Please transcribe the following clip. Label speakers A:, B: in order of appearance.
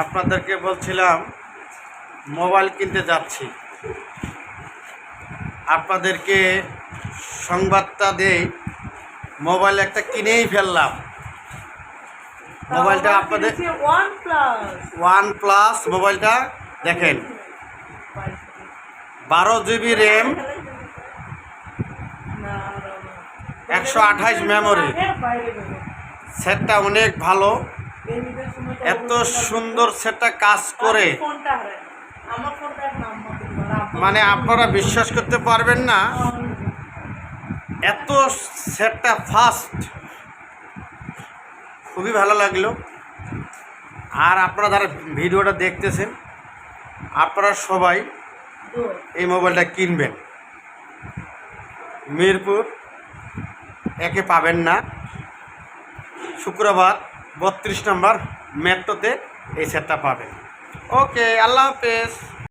A: আপনাদেরকে বলছিলাম মোবাইল কিনতে যাচ্ছি। আপনাদেরকে সংবাদটা দেই মোবাইল একটা কিনেই ফেললাম। মোবাইলটা আপনাদের
B: ওয়ান প্লাস
A: মোবাইলটা দেখেন। বারো জিবি র্যাম একশো আঠাইশ মেমোরি। সেটটা অনেক ভালো। এত সুন্দর সেটটা কাজ করে। মানে আপনারা বিশ্বাস করতে পারবেন না এত সেটটা ফাস্ট। খুবই ভালো লাগল। আর আপনারা যারা ভিডিওটা দেখতেছেন আপনারা সবাই এই মোবাইলটা কিনবেন। মিরপুর একে পাবেন না। শুক্রবার বত্রিশ নম্বর মেট্রোতে এই সেটটা পাবেন। ওকে আল্লাহ হাফেজ।